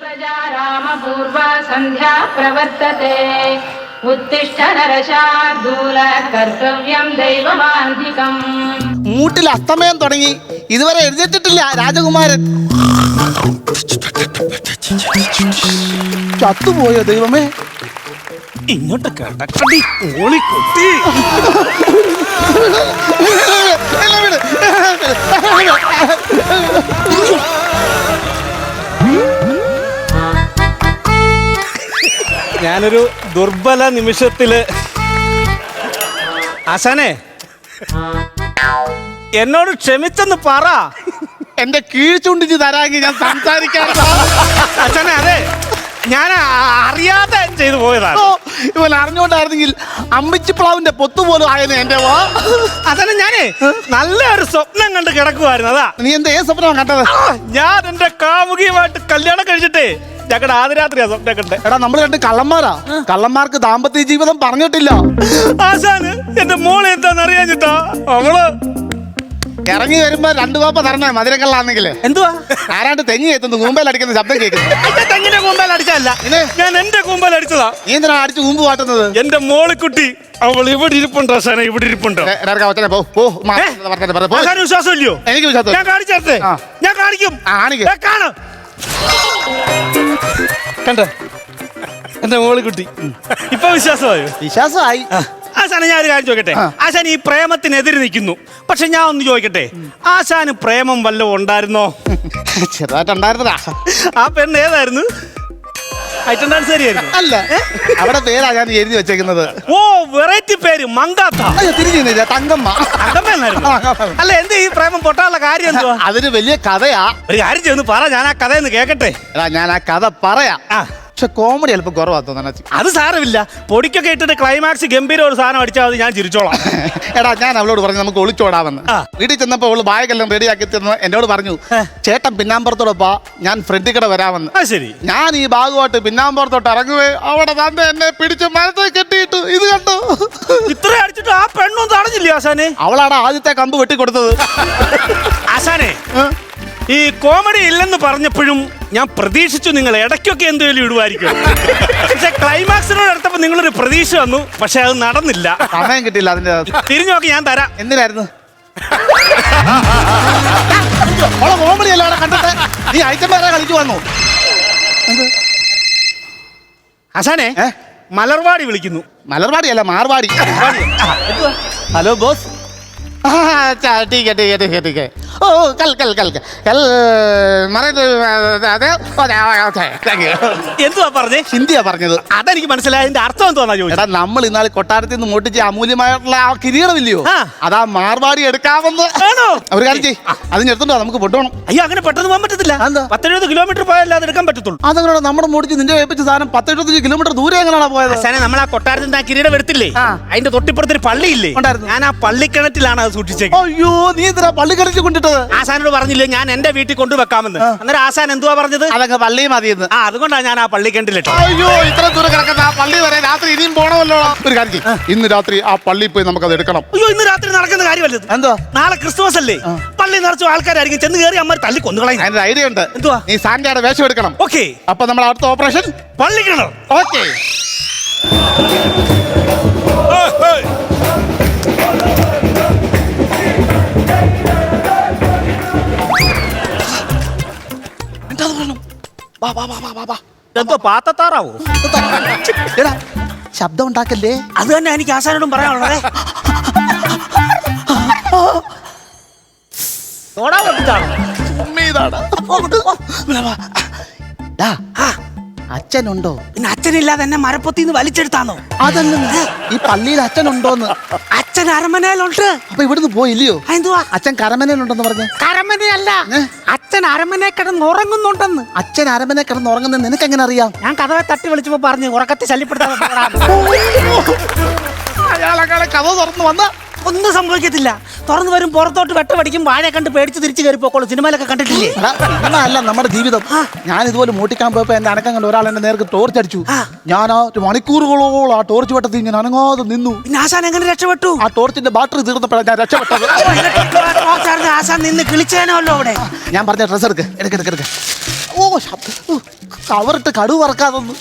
प्रजा रामपूर्वा सन्ध्या प्रवर्तते उत्तिष्ठ नरशार्दूल कर्तव्यं दैवमान्धिकम् മൂട്ടിൽ അസ്തമയം തുടങ്ങി ഇതുവരെ എഴുന്നേറ്റിട്ടില്ല രാജകുമാരൻ ചത്തുപോയോ ദൈവമേ ഇങ്ങോട്ട് കിടക്കടി ഓളിക്കുട്ടി ഞാനൊരു ദുർബല നിമിഷത്തിൽ ആശാനെ എന്നോട് ക്ഷമിച്ചെന്ന് പറ. എന്റെ കീഴ്ചുണ്ടിച്ച് തരാമെങ്കിൽ ഞാൻ സംസാരിക്കാൻ ആശാനെ അതെ. ഞാൻ അറിയാതെ ചെയ്തു പോയതാണ്. ഇവൻ അറിഞ്ഞോണ്ടായിരുന്നെങ്കിൽ അമ്മിച്ചിപ്ലാവിന്റെ പൊത്തു പോലും ആയെന്ന് എന്റെ വാ. അതന്നെ ഞാനേ നല്ല ഒരു സ്വപ്നം കണ്ട് കിടക്കുമായിരുന്നു അതാ. നീ എന്താ ഏ സ്വപ്നമാണ് കണ്ടത്? ഞാൻ എന്റെ കാമുകിയുമായിട്ട് കല്യാണം കഴിച്ചിട്ടേ ഞങ്ങളുടെ ആദ്യരാത്രിയാ സ്വപ്നം കണ്ടേ. എടാ നമ്മൾ രണ്ട് കള്ളന്മാരാ. കള്ളന്മാർക്ക് ദാമ്പത്യ ജീവിതം പറഞ്ഞിട്ടില്ല. ആശാന് എന്റെ മോളെ എന്താന്ന് അറിയാഞ്ഞിട്ടാ? അവൾ ഇറങ്ങി വരുമ്പോ രണ്ടു പാപ്പ തരണേ മധുരക്കള്ളാണെങ്കിൽ എന്തുവാ? ആരാണ്ട് തെങ്ങി എത്തുന്നു കൂമ്പേൽ അടിക്കുന്ന ശബ്ദം കേൾക്കുന്നു. എന്റെ തെങ്ങിന്റെ കൂമ്പൽ അടിച്ചല്ല പിന്നെ? ഞാൻ എന്റെ കൂമ്പൽ അടിച്ചതാ നീ എന്തിനാ അടിച്ച് കൂമ്പ് കാട്ടുന്നത് എന്റെ മോളിക്കുട്ടി അവൾ ഇവിടെ ഇരിപ്പുണ്ടോ സാറേ ഇവിടെ ഇരിപ്പുണ്ടോ. വിശ്വാസം എടാ, പോ, പോ, മാ, ഏ? പറഞ്ഞിട്ട് പറ, പോ. ആശാന് വിശ്വാസമില്ലയോ? എനിക്ക് വിശ്വാസം ഞാൻ കാണിച്ചേ ആ. ഞാൻ കാണിക്കും. ആ, കാണിക്ക്. ഏ, കാണ്. കണ്ടോ? എന്റെ മോളിക്കുട്ടി ഇപ്പൊ വിശ്വാസമായോ? വിശ്വാസമായി. ആശാനെ ഞാൻ ഒരു കാര്യം ചോദിക്കട്ടെ? ആശാൻ ഈ പ്രേമത്തിനെതിരെ നിൽക്കുന്നു. പക്ഷെ ഞാൻ ഒന്ന് ചോദിക്കട്ടെ? ആശാന് പ്രേമം വല്ലതും ഉണ്ടായിരുന്നോ? ചെറുതായിട്ടുണ്ടായിരുന്നതാ ആ പെണ്ണ് ഏതായിരുന്നു? ഐറ്റം ഡാൻസ് അല്ല. അവിടെ പേരാ ഞാൻ എഴുതി വെച്ചേക്കുന്നത്. ഓ വെറൈറ്റി പേര് മങ്കാത്ത. അയ്യോ തിരിഞ്ഞില്ല തങ്കമ്മ. തങ്കമ്മ. അല്ല എന്ത് ഈ പ്രേമം? പൊട്ടാനുള്ള കാര്യം എന്തുവാ? അതൊരു വലിയ കഥയാ. ഒരു കാര്യം ചെയ്യുന്നു പറ. ഞാൻ ആ കഥയൊന്ന് കേക്കട്ടെ. ഞാൻ ആ കഥ പറയാ. ആ. പക്ഷെ കോമഡി അല്പം കുറവാ തോന്നണ അത് സാരമില്ല. പൊടിക്കൊക്കെ ഇട്ടിട്ട് ക്ലൈമാക്സ് ഗംഭീര ഒരു സാധനം അടിച്ചാൽ മതി ഞാൻ ചിരിച്ചോളാം. എടാ ഞാൻ അവളോട് പറഞ്ഞു നമുക്ക് ഒളിച്ചോടാമെന്ന്. ആ. വീട്ടിൽ ചെന്നപ്പോൾ അവൾ ബാഗെല്ലാം റെഡിയാക്കി തന്നു എന്നോട് പറഞ്ഞു ചേട്ടൻ പിന്നാമ്പുറത്തോടൊപ്പാ ഞാൻ ഫ്രണ്ടിൽ കൂടെ വരാമെന്ന്. ശരി. ഞാൻ ഈ ഭാഗമായിട്ട് പിന്നാമ്പുറത്തോട്ട് ഇറങ്ങുവേ അവിടെ തന്നെ എന്നെ പിടിച്ച് മരത്തെ കെട്ടിയിട്ട് ഇത് കണ്ടു. ഇത്ര അടിച്ചിട്ട് ആ പെണ്ണും തടഞ്ഞില്ലേ ആശാനെ? അവളാണ് ആദ്യത്തെ കമ്പ് വെട്ടിക്കൊടുത്തത്. ആശാനെ ഈ കോമഡി ഇല്ലെന്ന് പറഞ്ഞപ്പോഴും ഞാൻ പ്രതീക്ഷിച്ചു നിങ്ങൾ ഇടയ്ക്കൊക്കെ എന്തെങ്കിലും ഇടുമായിരിക്കും പക്ഷെ ക്ലൈമാക്സിനോട് അടുത്തപ്പോ നിങ്ങളൊരു പ്രതീക്ഷ വന്നു. പക്ഷെ അത് നടന്നില്ല. സമയം കിട്ടില്ല അതിന്റെ തിരിഞ്ഞു നോക്കി ഞാൻ തരാം. എന്തിനായിരുന്നു? ഓളെ നീ കളിച്ചു മലർവാടി വിളിക്കുന്നു. മലർവാടി അല്ല മാർവാടി. Hello boss. ആ, ചാ, ടീക്കെ ടീക്കെ ടീക്കെ ടീക്കെ ഓ കൽ കൽ കൽ കൽ. അതെ ഓക്കെ താങ്ക് യു എന്തുവാ പറഞ്ഞേ? ഹിന്ദിയാ പറഞ്ഞത്. അതെനിക്ക് മനസ്സിലായി. അതിന്റെ അർത്ഥം എന്തോന്നാ ചോദിച്ചത്? നമ്മൾ ഇന്നാൾ കൊട്ടാരത്തിൽ നിന്ന് മോട്ടിച്ച് അമൂല്യമായിട്ടുള്ള ആ കിരീടമില്ലയോ? അതാ മാർവാടി എടുക്കാമെന്ന്. ആണോ? ഒരു കാര്യം ചെയ്യ്. അത് നമുക്ക് പൊട്ടോണം. അയ്യോ അങ്ങനെ പെട്ടെന്ന് പോകാൻ പറ്റത്തില്ല. അതെന്താ? പത്തെഴുപത് കിലോമീറ്റർ പോയാലേ അത് എടുക്കാൻ പറ്റത്തുള്ളൂ. അതങ്ങനെ നമ്മുടെ മോടിച്ച് നിന്റെ ഏൽപ്പിച്ച സാധനം പത്തെഴുപത്തഞ്ച് കിലോമീറ്റർ ദൂരെ എങ്ങനെയാണ് പോയത്? നമ്മൾ ആ കൊട്ടാരത്തിൽ നിന്ന് ആ കിരീടം എടുത്തില്ലേ? ആ. അതിന്റെ തൊട്ടിപ്പുറത്തൊരു പള്ളിയില്ലേ? ഉണ്ടായിരുന്നു. ഞാൻ ആ പള്ളിക്കിണറ്റിലാണ് അത് സൂക്ഷിച്ചേക്കുന്നത്. അയ്യോ നീ എന്തിനാ പള്ളി കളിച്ച് കൊണ്ടിട്ട് കൊണ്ടിട്ടത് ആശാനോട് പറഞ്ഞില്ലേ ഞാൻ എന്റെ വീട്ടിൽ കൊണ്ടുവെക്കാമെന്ന്. അന്നേരം ആസാൻ എന്തുവാ പറഞ്ഞത്? അതങ്ങ് പള്ളി മതിയെന്ന്. ആ അതുകൊണ്ടാണ് ഞാൻ ആ പള്ളി കണ്ടില്ലട്ടോ. അയ്യോ ഇത്ര ദൂരം കിടക്കുന്ന ആ പള്ളി വരെ രാത്രി ഇനിയും പോണമല്ലോ. ഒരു കാര്യം ഇന്ന് രാത്രി ആ പള്ളി പോയി നമുക്ക് അത് എടുക്കണം. അയ്യോ ഇന്ന് രാത്രി നടക്കുന്ന കാര്യമല്ല എന്തോ നാളെ ക്രിസ്മസ് അല്ലേ? പള്ളി നിറച്ചു ആൾക്കാരായിരിക്കും. ചെന്ന് കയറി അമ്മ തല്ലി കൊന്നുകളയും അതിന്റെ ഐഡിയ ഉണ്ട്. എന്തുവാ? നീ സാന്റയുടെ വേഷം എടുക്കണം. ഓക്കെ. അപ്പൊ നമ്മൾ അടുത്ത ഓപ്പറേഷൻ? പള്ളി കിണർ. ഓക്കെ. എന്തോ പാത്തത്താറാവോ എടാ ശബ്ദം ഉണ്ടാക്കല്ലേ അത് തന്നെ എനിക്ക് ആശാനോടും പറയാനുള്ളതേ തോടാ പൊട്ടിച്ചാണോ ഉമ്മീതാണ്. ഡാ, അച്ഛനുണ്ടോ? പിന്നെ അച്ഛനില്ലാതെ എന്നെ മരപ്പൊത്തി വലിച്ചെടുത്താണോ അതല്ല ഈ പള്ളിയിൽ അച്ഛനുണ്ടോന്ന്. അച്ഛൻ അരമനയിലുണ്ട്. അപ്പൊ ഇവിടുന്ന് പോയില്ലയോ? എന്തുവാ അച്ഛൻ കരമനയിലുണ്ടെന്ന് പറഞ്ഞു. കരമനയല്ല. അച്ഛൻ അരമനെ കിടന്ന് ഉറങ്ങുന്നുണ്ടെന്ന്. അച്ഛൻ അരമനെ കിടന്ന് ഉറങ്ങുന്നത് നിനക്ക് എങ്ങനെ അറിയാം ഞാൻ കഥവെ തട്ടി വിളിച്ചപ്പോ പറഞ്ഞു ഉറക്കത്തെ ശല്യപ്പെടുത്താതെ പോടാ. അയാളെ കഥ തുറന്നു വന്ന ഒന്നും സംഭവിക്കത്തില്ല. തുറന്നു വരും പുറത്തോട്ട് വെട്ട പഠിക്കും വാഴ കണ്ട് പേടിച്ച് തിരിച്ചു കയറി പോക്കോളൂ. സിനിമയിലൊക്കെ കണ്ടിട്ടില്ലേ? അല്ല നമ്മുടെ ജീവിതം. ഞാൻ ഇതുപോലെ മൂട്ടിക്കാൻ പോയപ്പോ എന്റെ അനക്കം കണ്ട് ഒരാൾ എന്റെ നേർക്ക് ടോർച്ച് അടിച്ചു. ഞാൻ ആ ഒരു മണിക്കൂറുകളോളം ആ ടോർച്ച് വെട്ടത്തിൽ ഇങ്ങനെ അനങ്ങാതെ നിന്നു. ആശാൻ എങ്ങനെ രക്ഷപ്പെട്ടു? ആ ടോർച്ചിന്റെ ബാറ്ററി തീർന്നപ്പോഴാണ് ഞാൻ രക്ഷപ്പെട്ടത്. ആശാൻ നിന്ന് കിളിച്ചേനല്ലോ അവിടെ. ഞാൻ പറഞ്ഞ ഡ്രസ് എടുക്ക് എടുക്ക എടുക്ക് എടുക്ക്. ഓ. കവറിട്ട് കടു വറക്കാതൊന്ന്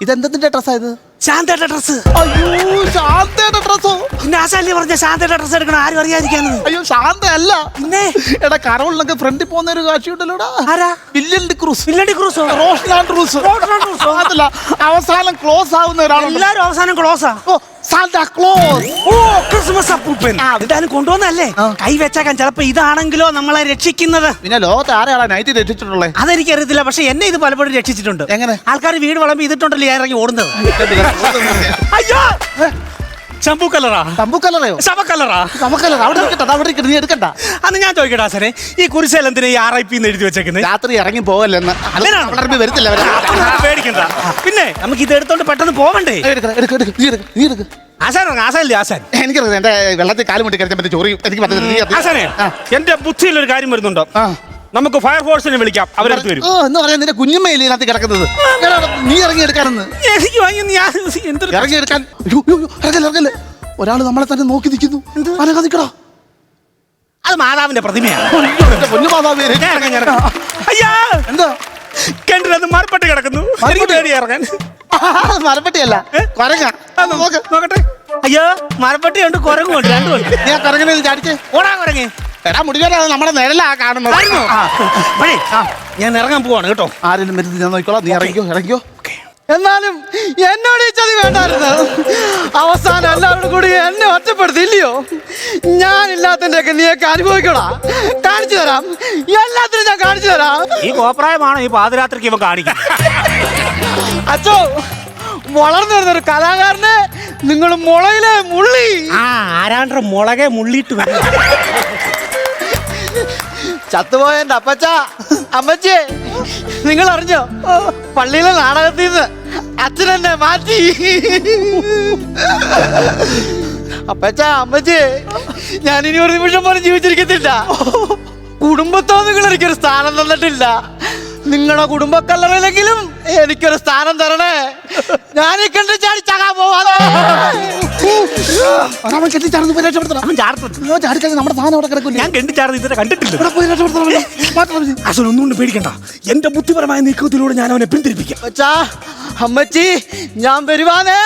ഇതെന്തിന്റെ ഡ്രസ്സാ ഇത്? ശാന്തയുടെ ഡ്രസ് അയ്യോ ശാന്തയുടെ ഡ്രസ്സോ പിന്നെ ആശാലി പറഞ്ഞ ശാന്തയുടെ ഡ്രസ് എടുക്കണം ആരും അറിയാതിരിക്കാന്ന് അയ്യോ ശാന്ത അല്ല. പിന്നെ? എടാ കരോളിനൊക്കെ ഫ്രണ്ടിൽ പോകുന്ന ഒരു കാഴ്ചയുണ്ടല്ലോടാ ആരാ? വില്യൻ ഡി ക്രൂസ് വില്ലടി ക്രൂസോ റോഷൻ ആൻഡ് റൂസ് അതല്ല അവസാനം ക്ലോസ് ആവുന്ന ഒരാൾ എല്ലാരും അവസാനം ക്ലോസാ ഓ സാന്താ ക്ലോസ് ഓ ക്രിസ്മസ് അപ്പൂപ്പൻ. എന്തായാലും കൊണ്ടുവന്നല്ലേ കൈ വെച്ചേക്കാൻ ചിലപ്പോ ഇതാണെങ്കിലോ നമ്മളെ രക്ഷിക്കുന്നത്. പിന്നെ ലോകത്ത് ആരാളാ നൈറ്റ് രക്ഷിച്ചിട്ടുള്ളത് അതെനിക്കറിയത്തില്ല പക്ഷെ എന്നെ ഇത് പലപ്പോഴും രക്ഷിച്ചിട്ടുണ്ട്. എങ്ങനെ? ആൾക്കാർ വീട് വിളമ്പി ഇതിട്ടുണ്ടല്ലോ ഇറങ്ങി ഓടുന്നത്? അയ്യോ! ചമ്പു കലറാ. തമ്പു കലറയോ? ശവ കലറാ. നമുക്കല്ല അവിടെ നിൽക്കട്ടെ അത് അവിടെ നിൽക്കട്ടെ, നീ എടുക്കണ്ട. അന്ന് ഞാൻ ചോദിക്കട്ടെ ആശാനെ ഈ കുരിശേൽ എന്തിനാ ഈ ആർ ഐ പി എഴുതി വെച്ചേക്കുന്നത് രാത്രി ഇറങ്ങി പോകല്ലെന്ന്. അങ്ങനെയാണോ? വളർന്ന് വരത്തില്ല അവർ. പേടിക്കണ്ട. പിന്നെ നമുക്ക് ഇത് എടുത്തോണ്ട് പെട്ടെന്ന് പോവണ്ടേ? എടുക്ക്, എടുക്ക്, എടുക്ക്, നീ എടുക്ക, നീ എടുക്ക. ആശാൻ ഇറങ്ങ്, ആശാനല്ലേ ആശാൻ? എനിക്കറിയാം എന്റെ വെള്ളത്തിൽ കാലുമുട്ടി കഴിച്ചാൽ പറ്റി ചോറി എനിക്ക് പറ്റത്തില്ല. നീ അത് ആശാനെ ആ. എന്റെ ബുദ്ധിയിൽ ഒരു കാര്യം വരുന്നുണ്ടോ. ആ. നമുക്ക് ഫയർഫോഴ്സിനെ വിളിക്കാം. അവരടുത്ത് വരും. ഓ എന്ന് പറയാൻ നിന്റെ കുഞ്ഞമ്മയില്ലേ ഇതിനകത്ത് കിടക്കുന്നത്? എടാ, നീ ഇറങ്ങി എടുക്കാനെന്ന് എനിക്ക് വാങ്ങി ഞാൻ എന്തൊരു ഇറങ്ങി എടുക്കാൻ അയ്യോ, അയ്യോ, അയ്യോ, ഇറങ്ങല്ലേ ഇറങ്ങല്ലേ. ഒരാൾ നമ്മളെ തന്നെ നോക്കി നിൽക്കുന്നു. അനങ്ങാ നിക്കടാ. അത് മാതാവിന്റെ പ്രതിമയാണ്. അയ്യോ, എന്റെ പൊന്നുമാതാവേ, ഞാൻ ഇറങ്ങാം, ഞാൻ ഇറങ്ങാം. അയ്യാ! എന്താ? കിണറ്റിനകത്ത് മരപ്പെട്ട് കിടക്കുന്നു. മരപ്പെട്ടി? എനിക്ക് പേടി ഇറങ്ങാൻ. മരപ്പെട്ടിയല്ല. കൊരങ്ങ. നോക്ക്. നോക്കട്ടെ. അയ്യോ മരപ്പെട്ടിയുണ്ട് കുരങ്ങുണ്ട് രണ്ടുമുണ്ട് നീ ആ കൊരങ്ങനെ ചാടിച്ചേ. ഓടാ കുരങ്ങ്. എടാ മുടിവേല നമ്മുടെ നിഴലാ കാണുന്നത്. അപ്പോഴേ ഞാൻ ഇറങ്ങാൻ പോവാണ് കേട്ടോ. ആരെങ്കിലും വരുന്നത് ഞാൻ നോക്കിക്കോളാം. നീ ഇറങ്ങിക്കോ ഇറങ്ങിക്കോ. എന്നാലും എന്നോട് ഈ ചതി വേണ്ടായിരുന്നു. അവസാനം എല്ലാവരും കൂടി എന്നെ ഒറ്റപ്പെടുത്തില്ലയോ ഞാനില്ലാത്തതിന്റെയൊക്കെ നീയൊക്കെ അനുഭവിക്കണോ? കാണിച്ചു തരാം. എല്ലാത്തിനും ഞാൻ കാണിച്ചു തരാം. ഈ കോപ്രായമാണ് ഈ പാതിരാത്രിക്ക് ഇവ കാണിക്കുന്നത്? അച്ചോ വളർന്നു വരുന്നൊരു കലാകാരനെ നിങ്ങൾ മുളയിലെ മുള്ളി. ആ ആരാണ്ട മുളകെ മുള്ളിയിട്ട് വരും. ചത്തുപോയ എന്റെ അപ്പച്ച അമ്മച്ചേ നിങ്ങൾ അറിഞ്ഞോ പള്ളിയിലെ നാടകത്തിൽ നിന്ന് അച്ഛനെന്നെ മാറ്റി. അപ്പച്ച അമ്മച്ചേ ഞാൻ ഇനി ഒരു നിമിഷം പോലും ജീവിച്ചിരിക്കത്തില്ല. കുടുംബത്തോ നിങ്ങൾ എനിക്കൊരു സ്ഥാനം തന്നിട്ടില്ല. നിങ്ങളുടെ കുടുംബക്കല്ലറയിലെങ്കിലും എനിക്കൊരു സ്ഥാനം തരണേ. ഞാൻ ഈ ചാടി അവൻ കെട്ടിച്ചാർന്ന് പോയി രക്ഷപ്പെടുത്തണം. അവൻ ചാടത്തുണ്ട് അയ്യോ ചാടിക്കഴിഞ്ഞാൽ നമ്മുടെ സാധനം അവിടെ കിടക്കില്ല? ഞാൻ കെണ്ടിച്ചാടുന്നത് ഇതുവരെ കണ്ടിട്ടില്ല. ഇവിടെ പോയി രക്ഷപ്പെടുത്തണം. ഒന്നുകൊണ്ട് പേടിക്കണ്ട. എന്റെ ബുദ്ധിപരമായ നീക്കത്തിലൂടെ ഞാൻ അവനെ പിന്തിരിപ്പിക്കാം. അച്ഛാ അമ്മച്ചി ഞാൻ വരുവാനേ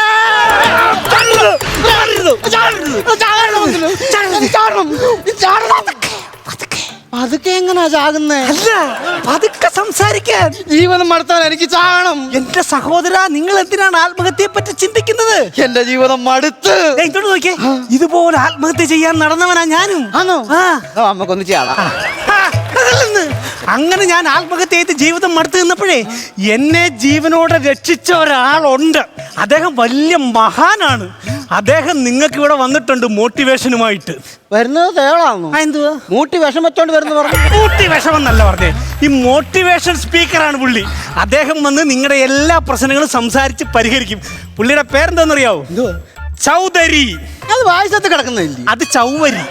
അതൊക്കെ എങ്ങനാ ചാകുന്നേ? അല്ല പതുക്കെ സംസാരിക്കാൻ. ജീവനം മടുത്താൽ എനിക്ക് ചാകണം. എന്റെ സഹോദര നിങ്ങൾ എന്തിനാണ് ആത്മഹത്യയെ പറ്റി ചിന്തിക്കുന്നത്? എന്റെ ജീവിതം മടുത്ത്. ദേ ഇങ്ങോട്ട് നോക്കിയേ. ഇതുപോലെ ആത്മഹത്യ ചെയ്യാൻ നടന്നവനാ ഞാനും. ആണോ ആ. നമുക്കൊന്ന് ചെയ്യാടാ ആ, അതല്ലെന്ന്. അങ്ങനെ ഞാൻ ആത്മഹത്യ ചെയ്ത് ജീവിതം മടുത്തു നിന്നപ്പോഴേ എന്നെ ജീവനോടെ രക്ഷിച്ച ഒരാളുണ്ട്. അദ്ദേഹം വലിയ മഹാനാണ്. അദ്ദേഹം നിങ്ങൾക്ക് ഇവിടെ വന്നിട്ടുണ്ട് മോട്ടിവേഷനുമായിട്ട് വരുന്നത് തേളാണോ എന്തുവാ? മൂട്ടി വിഷം വെച്ചോണ്ട് വരുന്നു പറഞ്ഞു. വിഷമെന്നല്ല പറഞ്ഞേ. ഈ മോട്ടിവേഷൻ സ്പീക്കറാണ് പുള്ളി. അദ്ദേഹം വന്ന് നിങ്ങളുടെ എല്ലാ പ്രശ്നങ്ങളും സംസാരിച്ച് പരിഹരിക്കും. പുള്ളിയുടെ പേരെന്താണെന്നറിയാവോ? ചൗധരി. അത് വായിച്ചത്ത് കിടക്കുന്നില്ല അത് ചൗവരി.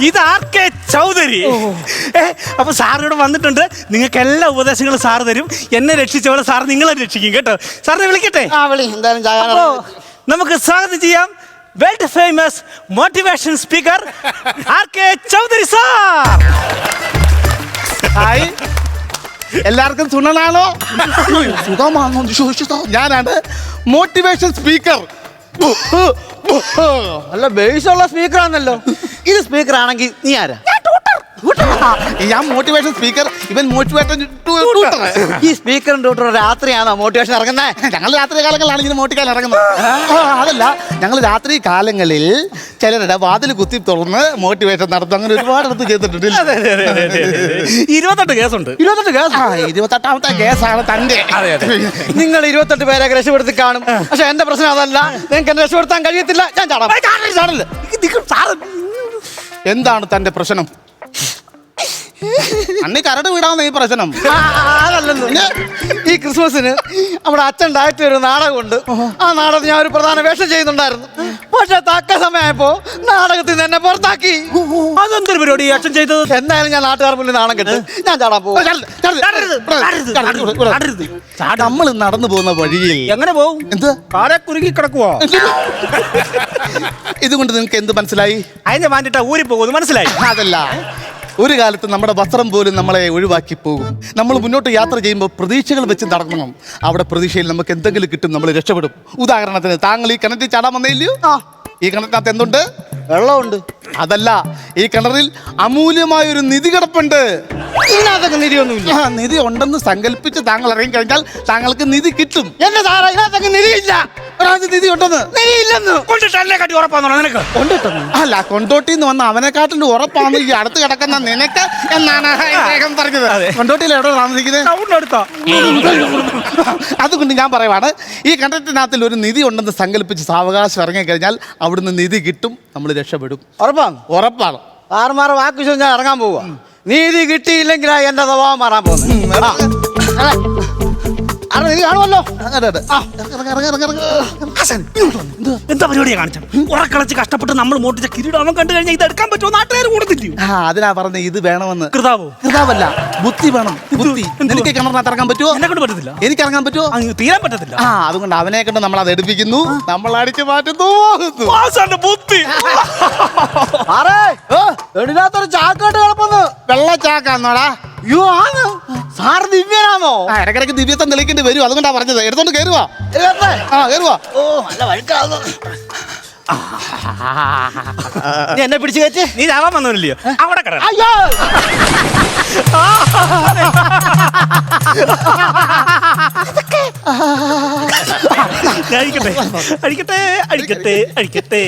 ഇത് ആർ കെ ചൗധരി ഏ, അപ്പൊ സാർ ഇവിടെ വന്നിട്ടുണ്ട്. നിങ്ങൾക്ക് എല്ലാ ഉപദേശങ്ങളും സാർ തരും. എന്നെ രക്ഷിച്ചവളെ സാർ നിങ്ങളെ രക്ഷിക്കും കേട്ടോ. സാറിനെ വിളിക്കട്ടെ? ആ വിളി. എന്തായാലും അപ്പോ നമുക്ക് സ്വാഗതം ചെയ്യാം world famous motivation speaker R K Chaudhary sir hi എല്ലാവർക്കും സുണനാണോ സുഖമാണോ എന്ന് ചോദിച്ചതോ. ഞാനാണ് മോട്ടിവേഷൻ സ്പീക്കർ നല്ല ബേസ് ഉള്ള സ്പീക്കർ ആണല്ലോ. ഇത് സ്പീക്കർ ആണെങ്കിൽ നീ ആരാ? ഞാൻ മോട്ടിവേഷൻ സ്പീക്കർ ഇവൻ മോട്ടിവേഷൻ ഈ സ്പീക്കറും ഡോക്ടർ രാത്രിയാണോ മോട്ടിവേഷൻ ഇറങ്ങുന്നത് ഞങ്ങൾ രാത്രി കാലങ്ങളിലാണ് ഇങ്ങനെ മോട്ടിക്കാൻ ഇറങ്ങുന്നത്. അതല്ല ഞങ്ങൾ രാത്രി കാലങ്ങളിൽ ചിലരുടെ വാതിൽ കുത്തി തുറന്ന് മോട്ടിവേഷൻ നടത്തും. അങ്ങനെ ഒരുപാട് അടുത്ത് ചെയ്തിട്ടുണ്ട് ഇരുപത്തെട്ട് കേസുണ്ട് ഇരുപത്തെട്ട് കേസ് ആ ഇരുപത്തെട്ടാമത്തെ കേസാണ് തന്റെ നിങ്ങൾ ഇരുപത്തെട്ട് പേരെ രക്ഷപ്പെടുത്തി കാണും. പക്ഷെ എന്റെ പ്രശ്നം അതല്ല. നിങ്ങൾക്ക് എന്നെ രക്ഷപ്പെടുത്താൻ കഴിയത്തില്ല. ഞാൻ ചാടാം. എന്താണ് തന്റെ പ്രശ്നം? അണ്ണി കരട് വീടാവുന്ന ഈ പ്രശ്നം ആ, ആ, അതല്ലെന്ന് ഈ ക്രിസ്മസിന് നമ്മുടെ അച്ഛൻ ഡയറക്റ്റ് ഒരു നാടകം ഉണ്ട് ആ നാടകത്തിൽ ഞാൻ ഒരു പ്രധാന വേഷം ചെയ്യുന്നുണ്ടായിരുന്നു പക്ഷെ തക്ക സമയമായപ്പോ നാടകത്തിൽ നിന്ന് എന്നെ പുറത്താക്കി അതെന്തൊരു പരിപാടി അച്ഛൻ ചെയ്തത് എന്തായാലും ഞാൻ നാട്ടുകാർ മുന്നിൽ നാണം കെട്ട് ഞാൻ ചാടാൻ പോകും ചാടരുത്, ചാടരുത്, ചാടരുത്. നമ്മൾ നടന്നു പോകുന്ന വഴിയിൽ എങ്ങനെ പോവും എന്ത് കാലെ കുരുങ്ങി കിടക്കുവോ ഇതുകൊണ്ട് നിങ്ങൾക്ക് എന്ത് മനസ്സിലായി അതിന്റെ വാണ്ടിട്ടാ ഊരി പോകുന്നത് മനസ്സിലായി അതല്ല ഒരു കാലത്ത് നമ്മുടെ വസ്ത്രം പോലും നമ്മളെ ഒഴിവാക്കി പോകും. നമ്മൾ മുന്നോട്ട് യാത്ര ചെയ്യുമ്പോൾ പ്രതീക്ഷകൾ വെച്ച് നടക്കണം. അവിടെ പ്രതീക്ഷയിൽ നമുക്ക് എന്തെങ്കിലും കിട്ടും നമ്മൾ രക്ഷപ്പെടും. ഉദാഹരണത്തിന് താങ്കൾ ഈ കിണറ്റിൽ ചാടാൻ വന്നില്ലയോ ഈ കിണറ്റിനകത്ത് എന്തുണ്ട്? വെള്ളമുണ്ട്. അതല്ല ഈ കിണറിൽ അമൂല്യമായ ഒരു നിധി കിടപ്പുണ്ട്. ഇതിനകത്തൊക്കെ നിധിയൊന്നുമില്ല. നിധി ഉണ്ടെന്ന് സങ്കല്പിച്ച് താങ്കൾ ഇറങ്ങി കഴിഞ്ഞാൽ താങ്കൾക്ക് നിധി കിട്ടും. എന്റെ സാറ ഇതിനകത്തൊക്കെ നിധിയില്ല. ഒരാൾക്ക് നിധി ഉണ്ടെന്ന്. നിധിയില്ലെന്ന് കൊണ്ടിട്ടല്ലേ കട്ടി ഉറപ്പാന്നോ നിനക്ക്? കൊണ്ടിട്ടെന്ന്. അല്ല കൊണ്ടോട്ടിന്ന് വന്ന അവനെക്കാട്ടിന്റെ ഉറപ്പാണ് ഈ അടുത്ത് കിടക്കുന്ന നിനക്ക് എന്നാണ് അദ്ദേഹം പറഞ്ഞത്. കൊണ്ടോട്ടിയിൽ എവിടെ താമസിക്കുന്നത്? അതുകൊണ്ട് ഞാൻ പറയുവാണ് ഈ കണ്ടത്തിനകത്തിൽ ഒരു നിധി ഉണ്ടെന്ന് സങ്കല്പിച്ച് സാവകാശം ഇറങ്ങിക്കഴിഞ്ഞാൽ അവിടുന്ന് നിധി കിട്ടും നമ്മൾ രക്ഷപ്പെടും. ഉറപ്പാണ്? ഉറപ്പാണ്. ആറുമാറ വാക്ക് ഞാൻ ഇറങ്ങാൻ പോവാ നീതി കിട്ടിയില്ലെങ്കിലാ എന്റെ സ്വഭാവം മാറാൻ പോകുന്നത്. അവിടെ നിധി കാണുമല്ലോ? അതെ, അതെ. ആ, ഇറങ്ങ്, ഇറങ്ങ്, ഇറങ്ങ്, ഇറങ്ങ്. ഹസൻ, എന്താ പരിപാടിയാ കാണിച്ചത്? ഉറക്കളച്ച് കഷ്ടപ്പെട്ട് നമ്മൾ മോട്ടിച്ച കിരീടം അവൻ കണ്ടു കഴിഞ്ഞാൽ ഇത് എടുക്കാൻ പറ്റുമോ? നാട്ടുകാർ കൊടുത്തില്ലയോ ആ അതിനാ പറഞ്ഞ ഇത് വേണമെന്ന്. കൃതാവോ? കൃതാവല്ല ബുദ്ധി വേണം. ബുദ്ധി. നിനക്ക് ഈ കിണറിനകത്ത് ഇറങ്ങാൻ പറ്റുമോ? എന്നെ കൊണ്ട് പറ്റത്തില്ല. എനിക്ക് ഇറങ്ങാൻ പറ്റുമോ? അങ്ങ് തീരാൻ പറ്റത്തില്ല. ആ അതുകൊണ്ട് അവനെ കണ്ട് നമ്മൾ അത് എടുപ്പിക്കുന്നു. നമ്മൾ അടിച്ചു മാറ്റുന്നു. പോകുന്നു. ബുദ്ധി. സാറേ എടിനകത്തൊരു വെള്ള കിടപ്പുന്നു വെള്ളച്ചാക്കാന്നോടാ അയ്യോ ആണ് സാറ് ദിവ്യനാണോ? ആ ഇടയ്ക്കിടയ്ക്ക് ദിവ്യത്വം തെളിക്കേണ്ടി വരും. അതുകൊണ്ടാ പറഞ്ഞത്. എടുത്തോണ്ട് കയറുവാ? ആ കയറുവാ ഓ നല്ല വഴുക്കാവുന്നു. നീ എന്നെ പിടിച്ചു കയറ്റി? നീ ചാവാൻ വന്നില്ലയോ അവിടെ കിട അയ്യോ! അഴിക്കട്ടെ അഴിക്കട്ടെ അഴിക്കട്ടെ അഴിക്കട്ടെ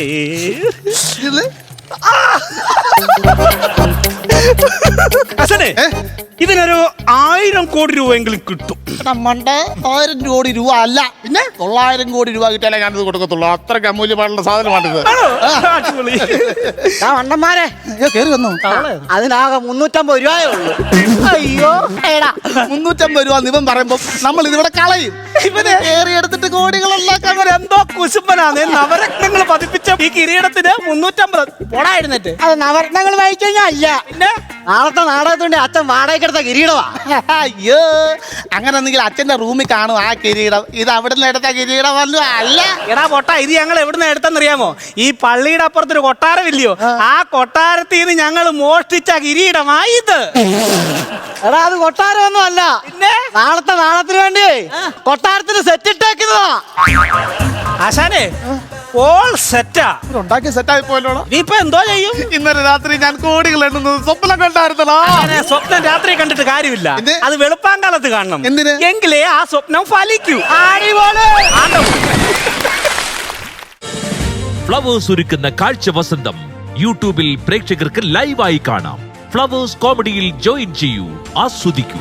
ഏ? ഇതിനൊരു ആയിരം കോടി രൂപയെങ്കിലും കിട്ടും. നമ്മുടെ ആയിരം കോടി രൂപ അല്ല. പിന്നെ? തൊള്ളായിരം കോടി രൂപ കിട്ടിയാലേ ഞാനിത് കൊടുക്കത്തുള്ളൂ. അത്രയ്ക്ക് അമൂല്യമായിട്ടുള്ള സാധനമാണിത്. ആ. വണ്ടന്മാരെ. അയ്യോ കയറി വന്നു. അതിനാകെ മുന്നൂറ്റമ്പത് രൂപയേ ഉള്ളൂ. അയ്യോ. എടാ. മുന്നൂറ്റമ്പത് രൂപ നിവൻ പറയുമ്പോ നമ്മൾ ഇതിവിടെ കളയും. ഇവനെ. കയറി എടുത്തിട്ട് കോടികളുണ്ടാക്കാൻ എന്തോ കുശുമ്പനാണ്. നവരത്നങ്ങൾ പതിപ്പിച്ച ഈ കിരീടത്തിന് മുന്നൂറ്റമ്പത്. പോടായിരുന്നിട്ട് അത് നവരത്നങ്ങൾ വായിച്ചു കഴിഞ്ഞാ അല്ല. പിന്നെ? നാളത്തെ നാടകത്തിന്റെ അച്ഛൻ വാടകയ്ക്കെടുത്ത കിരീടമാ. അയ്യോ അങ്ങനെ എന്തെങ്കിൽ അച്ഛന്റെ റൂമിൽ കാണും ആ കിരീടം. ഇത് അവിടെ നിന്ന് എടുത്ത കിരീടമല്ലോ അല്ല. എടാ കൊട്ട ഇത് ഞങ്ങൾ എവിടെ നിന്ന് എടുത്തെന്നറിയാമോ? ഈ പള്ളിയുടെ അപ്പുറത്തൊരു കൊട്ടാരമില്ലയോ? ആ. കൊട്ടാരത്തിൽ നിന്ന് ഞങ്ങൾ മോഷ്ടിച്ച കിരീടമായി ഇത്. എടാ അത് കൊട്ടാരമൊന്നും അല്ല പിന്നെ? നാളത്തെ നാളത്തിന് വേണ്ടി കൊട്ടാരത്തിന് സെറ്റ് ഇട്ടേക്കുന്നതാ. ആശാനെ ഓൾ സെറ്റാ ഉണ്ടാക്കി സെറ്റായി പോയല്ലോടാ. നീ ഇപ്പൊ എന്തോ ചെയ്യും? ഇന്നലെ രാത്രി ഞാൻ കോടികൾ എണ്ണുന്നത് സ്വപ്നം കണ്ടായിരുന്നടാ. അങ്ങനെ സ്വപ്നം രാത്രി കണ്ടിട്ട് കാര്യമില്ല. അത് അത് വെളുപ്പാങ്കാലത്ത് കാണണം. എന്തിന്? എങ്കിലേ ആ സ്വപ്നം ഫലിക്കൂ. ഫ്ലവേഴ്സ് ഒരുക്കുന്ന കാഴ്ച വസന്തം യൂട്യൂബിൽ പ്രേക്ഷകർക്ക് ലൈവായി കാണാം. ഫ്ലവേഴ്സ് കോമഡിയിൽ ജോയിൻ ചെയ്യൂ. ആസ്വദിക്കൂ.